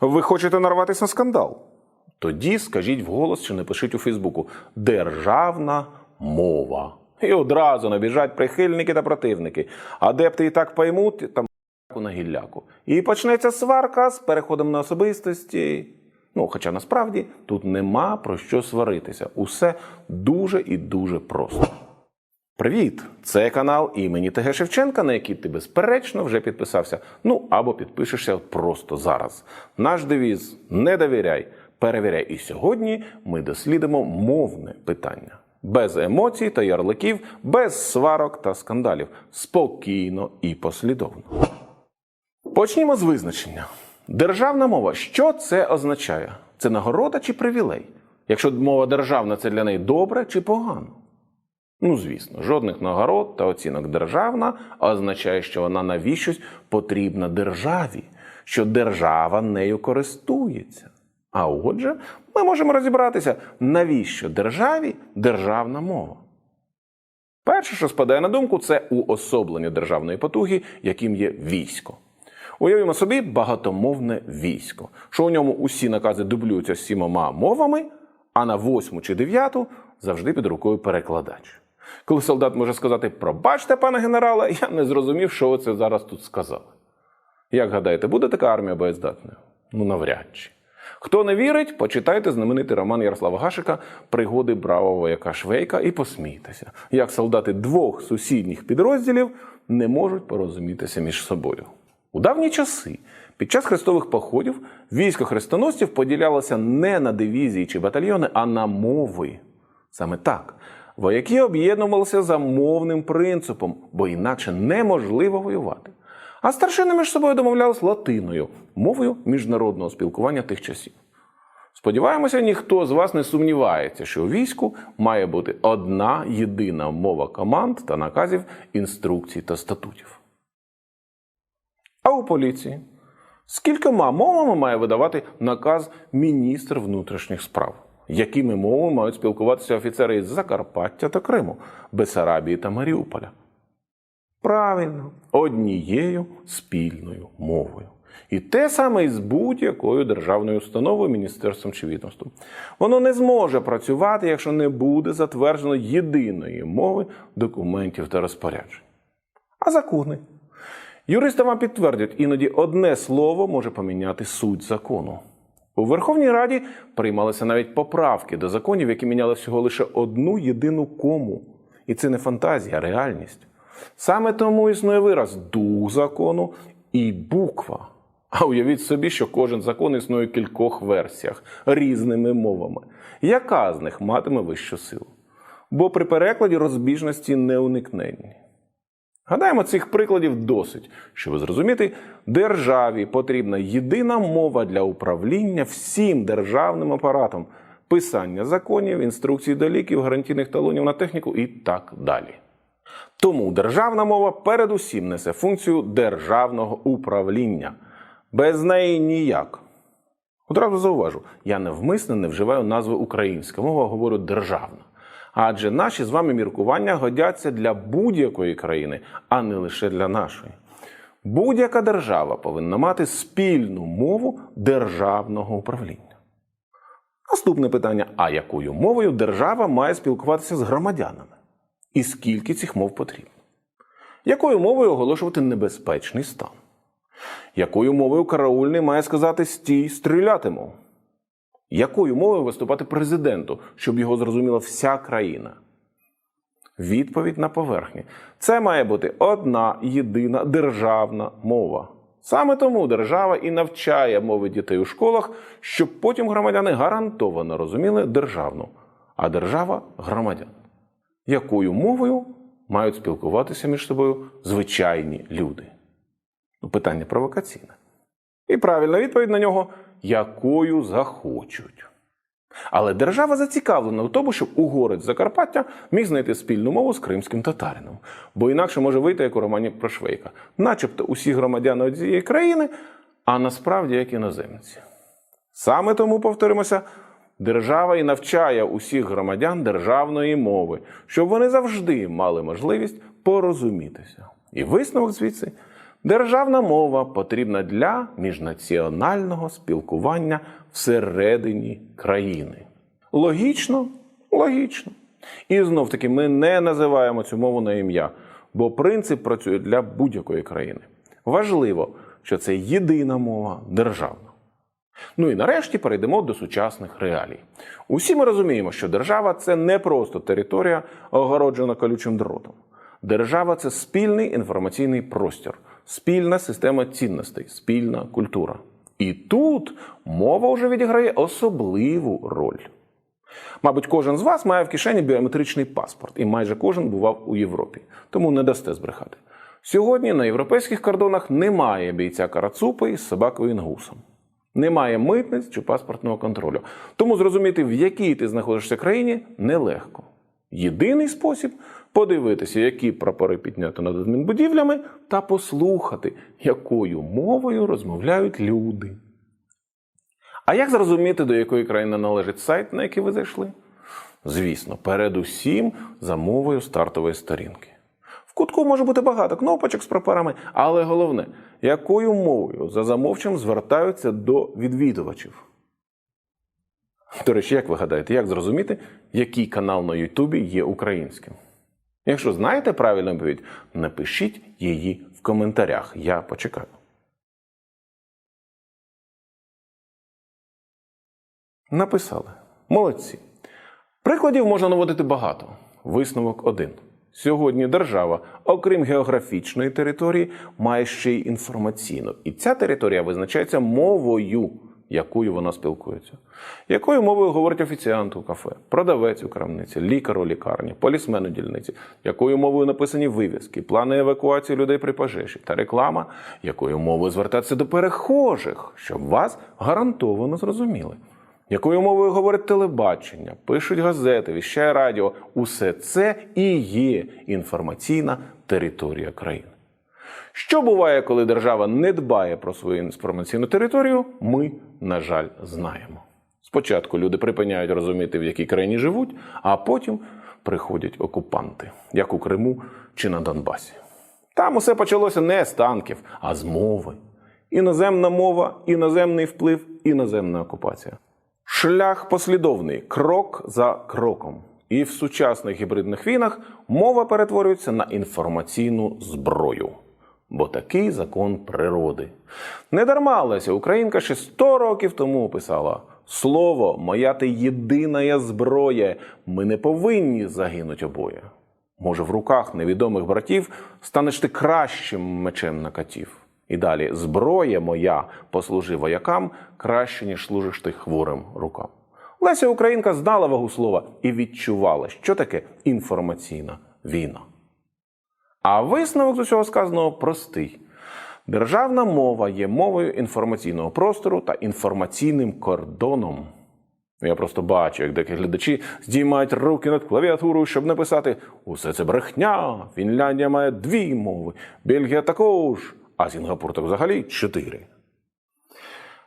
Ви хочете нарватися на скандал? Тоді скажіть вголос чи напишіть у Фейсбуку Державна мова. І одразу набіжать прихильники та противники. Адепти і так поймуть там на гілляку. І почнеться сварка з переходом на особистості. Ну, хоча насправді тут нема про що сваритися. Усе дуже і дуже просто. Привіт! Це канал імені ТГ Шевченка, на який ти безперечно вже підписався. Ну або підпишешся просто зараз. Наш девіз не довіряй, перевіряй. І сьогодні ми дослідимо мовне питання. Без емоцій та ярликів, без сварок та скандалів. Спокійно і послідовно. Почнімо з визначення. Державна мова. Що це означає? Це нагорода чи привілей? Якщо мова державна, це для неї добре чи погано? Ну, звісно, жодних нагород та оцінок державна означає, що вона навіщось потрібна державі, що держава нею користується. А отже, ми можемо розібратися, навіщо державі державна мова. Перше, що спадає на думку, це уособлення державної потуги, яким є військо. Уявімо собі багатомовне військо, що у ньому усі накази дублюються сімома мовами, а на восьму чи дев'яту завжди під рукою перекладач. Коли солдат може сказати Пробачте, пане генерале, я не зрозумів, що ви це зараз тут сказали. Як гадаєте, буде така армія боєздатною? Ну, навряд чи. Хто не вірить, почитайте знаменитий роман Ярослава Гашика Пригоди бравого вояка Швейка і посмійтеся, як солдати двох сусідніх підрозділів не можуть порозумітися між собою. У давні часи, під час хрестових походів, військо хрестоносців поділялося не на дивізії чи батальйони, а на мови. Саме так. Вояки об'єднувалися за мовним принципом, бо інакше неможливо воювати. А старшини між собою домовлялись латиною, мовою міжнародного спілкування тих часів. Сподіваємося, ніхто з вас не сумнівається, що у війську має бути одна єдина мова команд та наказів, інструкцій та статутів. А у поліції скількома мовами має видавати наказ міністр внутрішніх справ? Якими мовами мають спілкуватися офіцери із Закарпаття та Криму, Бесарабії та Маріуполя? Правильно, однією спільною мовою. І те саме і з будь-якою державною установою, міністерством чи відомством. Воно не зможе працювати, якщо не буде затверджено єдиної мови документів та розпоряджень. А закони? Юристи вам підтвердять, іноді одне слово може поміняти суть закону. У Верховній Раді приймалися навіть поправки до законів, які міняли всього лише одну єдину кому. І це не фантазія, а реальність. Саме тому існує вираз дух закону і буква. А уявіть собі, що кожен закон існує в кількох версіях різними мовами. Яка з них матиме вищу силу? Бо при перекладі розбіжності неуникненні. Гадаємо, цих прикладів досить, щоб зрозуміти, державі потрібна єдина мова для управління всім державним апаратом, писання законів, інструкцій до ліків, гарантійних талонів на техніку і так далі. Тому державна мова передусім несе функцію державного управління. Без неї ніяк. Одразу зауважу, я навмисно не вживаю назви українська мова, говорю державна. Адже наші з вами міркування годяться для будь-якої країни, а не лише для нашої. Будь-яка держава повинна мати спільну мову державного управління. Наступне питання: а якою мовою держава має спілкуватися з громадянами? І скільки цих мов потрібно? Якою мовою оголошувати небезпечний стан? Якою мовою караульний має сказати стій, стрілятиму? Якою мовою виступати президенту, щоб його зрозуміла вся країна? Відповідь на поверхні. Це має бути одна єдина державна мова. Саме тому держава і навчає мови дітей у школах, щоб потім громадяни гарантовано розуміли державну, а держава громадян. Якою мовою мають спілкуватися між собою звичайні люди? Ну, питання провокаційне. І правильна відповідь на нього якою захочуть. Але держава зацікавлена в тому, щоб угорець Закарпаття міг знайти спільну мову з кримським татарином, бо інакше може вийти як у романі про Швейка, начебто усі громадяни однієї країни, а насправді як іноземці. Саме тому, повторимося, держава і навчає усіх громадян державної мови, щоб вони завжди мали можливість порозумітися. І висновок звідси Державна мова потрібна для міжнаціонального спілкування всередині країни. Логічно? Логічно. І знов таки ми не називаємо цю мову на ім'я, бо принцип працює для будь-якої країни. Важливо, що це єдина мова державна. Ну і нарешті перейдемо до сучасних реалій. Усі ми розуміємо, що держава це не просто територія, огороджена колючим дротом. Держава це спільний інформаційний простір, спільна система цінностей, спільна культура. І тут мова вже відіграє особливу роль. Мабуть, кожен з вас має в кишені біометричний паспорт, і майже кожен бував у Європі, тому не дасте збрехати. Сьогодні на європейських кордонах немає бійця карацупи із собакою інгусом. Немає митниць чи паспортного контролю. Тому зрозуміти, в якій ти знаходишся країні, нелегко. Єдиний спосіб подивитися, які прапори підняти над адмінбудівлями, та послухати, якою мовою розмовляють люди. А як зрозуміти, до якої країни належить сайт, на який ви зайшли? Звісно, передусім за мовою стартової сторінки. В кутку може бути багато кнопочок з прапорами, але головне, якою мовою за замовчем звертаються до відвідувачів. До речі, як ви гадаєте, як зрозуміти, який канал на Ютубі є українським? Якщо знаєте правильну відповідь, напишіть її в коментарях. Я почекаю. Написали. Молодці. Прикладів можна наводити багато. Висновок один. Сьогодні держава, окрім географічної території, має ще й інформаційну. І ця територія визначається мовою, якою вона спілкується. Якою мовою говорить офіціант у кафе, продавець у крамниці, лікар у лікарні, полісмен у дільниці, якою мовою написані вивіски, плани евакуації людей при пожежі та реклама, якою мовою звертатися до перехожих, щоб вас гарантовано зрозуміли. Якою мовою говорить телебачення, пишуть газети, віщає радіо, усе це і є інформаційна територія країни. Що буває, коли держава не дбає про свою інформаційну територію, ми, на жаль, знаємо. Спочатку люди припиняють розуміти, в якій країні живуть, а потім приходять окупанти, як у Криму чи на Донбасі. Там усе почалося не з танків, а з мови. Іноземна мова, іноземний вплив, іноземна окупація. Шлях послідовний, крок за кроком. І в сучасних гібридних війнах мова перетворюється на інформаційну зброю. Бо такий закон природи. Не дарма Леся Українка ще 100 років тому писала: Слово, моя ти єдина зброя, ми не повинні загинуть обоє. Може, в руках невідомих братів станеш ти кращим мечем на катів. І далі зброя моя послужи воякам краще, ніж служиш ти хворим рукам. Леся Українка знала вагу слова і відчувала, що таке інформаційна війна. А висновок з усього сказаного простий. Державна мова є мовою інформаційного простору та інформаційним кордоном. Я просто бачу, як деякі глядачі здіймають руки над клавіатурою, щоб написати усе це брехня. Фінляндія має дві мови, Бельгія також, а Сінгапур так взагалі чотири.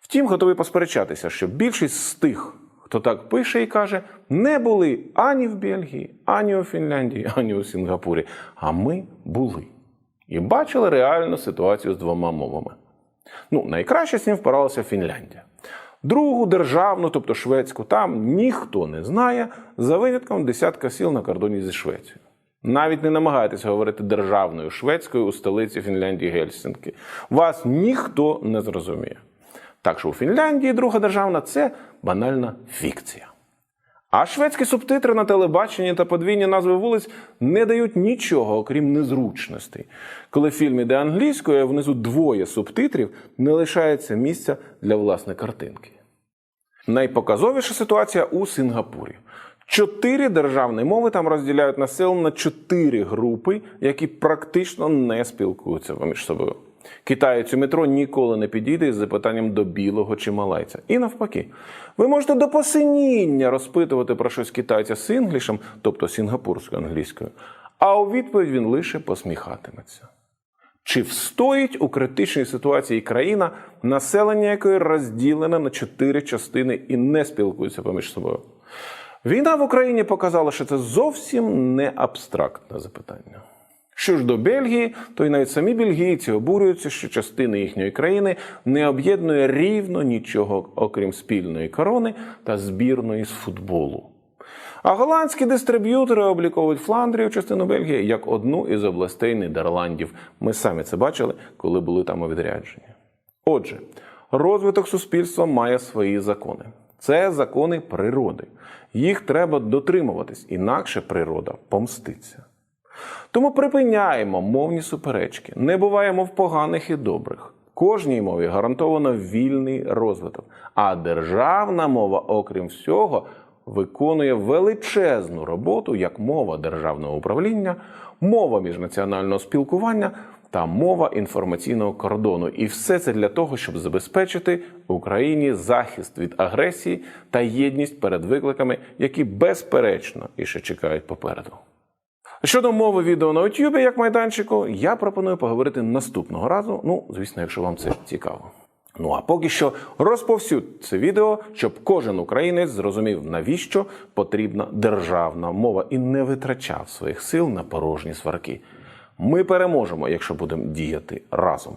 Втім, готовий посперечатися, що більшість з тих, хто так пише і каже, не були ані в Бельгії, ані у Фінляндії, ані у Сінгапурі. А ми були. І бачили реальну ситуацію з двома мовами. Ну, найкраще з цим впоралася Фінляндія. Другу державну, тобто шведську, там ніхто не знає, за винятком десятка сіл на кордоні зі Швецією. Навіть не намагайтеся говорити державною шведською у столиці Фінляндії Гельсінки. Вас ніхто не зрозуміє. Так що у Фінляндії друга державна це банальна фікція. А шведські субтитри на телебаченні та подвійні назви вулиць не дають нічого, окрім незручностей. Коли фільм іде англійською, внизу двоє субтитрів, не лишається місця для власної картинки. Найпоказовіша ситуація у Сингапурі. Чотири державні мови там розділяють населення на чотири групи, які практично не спілкуються між собою. Китаєць у метро ніколи не підійде із запитанням до білого чи малайця. І навпаки, ви можете до посиніння розпитувати про щось китайця з інглішем, тобто сінгапурською англійською, а у відповідь він лише посміхатиметься. Чи встоїть у критичній ситуації країна, населення якої розділене на чотири частини і не спілкується поміж собою? Війна в Україні показала, що це зовсім не абстрактне запитання. Що ж до Бельгії, то й навіть самі бельгійці обурюються, що частини їхньої країни не об'єднує рівно нічого, окрім спільної корони та збірної з футболу. А голландські дистриб'ютори обліковують Фландрію, частину Бельгії, як одну із областей Нідерландів. Ми самі це бачили, коли були там у відрядженні. Отже, розвиток суспільства має свої закони. Це закони природи. Їх треба дотримуватись, інакше природа помститься. Тому припиняємо мовні суперечки, не буваємо в поганих і добрих. Кожній мові гарантовано вільний розвиток, а державна мова, окрім всього, виконує величезну роботу як мова державного управління, мова міжнаціонального спілкування та мова інформаційного кордону. І все це для того, щоб забезпечити Україні захист від агресії та єдність перед викликами, які безперечно і ще чекають попереду. Щодо мови відео на YouTube як майданчику, я пропоную поговорити наступного разу. Ну, звісно, якщо вам це цікаво. Ну а поки що розповсюдь це відео, щоб кожен українець зрозумів, навіщо потрібна державна мова і не витрачав своїх сил на порожні сварки. Ми переможемо, якщо будемо діяти разом.